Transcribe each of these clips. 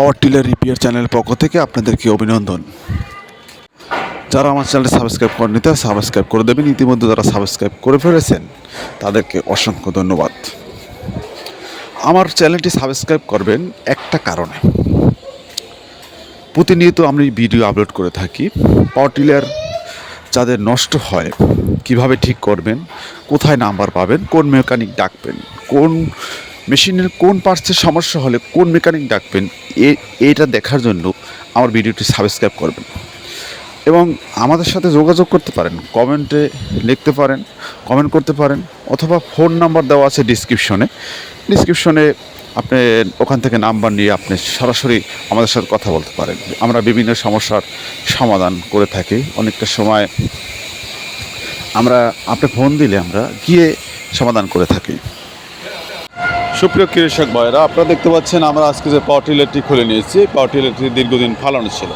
Power tiller repair চ্যানেলের পক্ষ থেকে আপনাদেরকে অভিনন্দন। যারা আমার চ্যানেলটি সাবস্ক্রাইব করেনি তারা সাবস্ক্রাইব করে দেবেন। ইতিমধ্যে যারা সাবস্ক্রাইব করে ফেলেছেন, তাদেরকে অসংখ্য ধন্যবাদ। আমার চ্যানেলটি সাবস্ক্রাইব করবেন একটা কারণে। প্রতিনিয়ত আমি ভিডিও আপলোড করে থাকি। পাওয়ার টিলার যাদের নষ্ট হয়, কীভাবে ঠিক করবেন, কোথায় নাম্বার পাবেন, কোন মেকানিক ডাকবেন, কোন মেশিনের কোন পার্টসের সমস্যা হলে কোন মেকানিক ডাকবেন, এ, এটা দেখার জন্য আমার ভিডিওটি সাবস্ক্রাইব করবেন। এবং আমাদের সাথে যোগাযোগ করতে পারেন কমেন্টে লিখতে পারেন কমেন্ট করতে পারেন, অথবা ফোন নাম্বার দেওয়া আছে ডিসক্রিপশনে ডিসক্রিপশনে আপনি ওখান থেকে নাম্বার নিয়ে আপনি সরাসরি আমাদের সাথে কথা বলতে পারেন। আমরা বিভিন্ন সমস্যার সমাধান করে থাকি। অনেকটা সময় আমরা, আপনি ফোন দিলে আমরা গিয়ে সমাধান করে থাকি। সুপ্রিয় কৃষক ভাইরা, আপনারা দেখতে পাচ্ছেন আমরা আজকে যে পাওয়ার টিলারটি খুলে নিয়েছি। পাওয়ার টিলারটি দীর্ঘদিন ফালানো ছিল।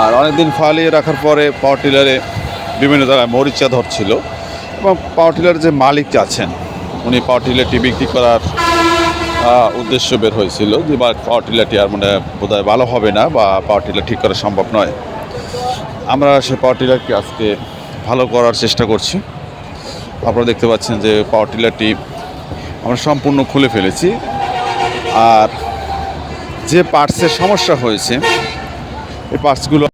আর অনেকদিন ফালিয়ে রাখার পরে পাওয়ার টিলারে বিভিন্ন জায়গায় মরিচা ধরছিল এবং পাওয়ার টিলার যে মালিক আছেন, উনি পাওয়ার টিলারটি বিক্রি করার উদ্দেশ্য বের হয়েছিল যে পাওয়ার টিলারটি আর মানে বোধহয় ভালো হবে না বা পাওয়ার টিলার ঠিক করা সম্ভব নয়। আমরা সে পাওয়ার টিলারকে আজকে ভালো করার চেষ্টা করছি। আপনারা দেখতে পাচ্ছেন যে পাওয়ার টিলারটি আমরা সম্পূর্ণ খুলে ফেলেছি। আর যে পার্টসের সমস্যা হয়েছে এই পার্টসগুলো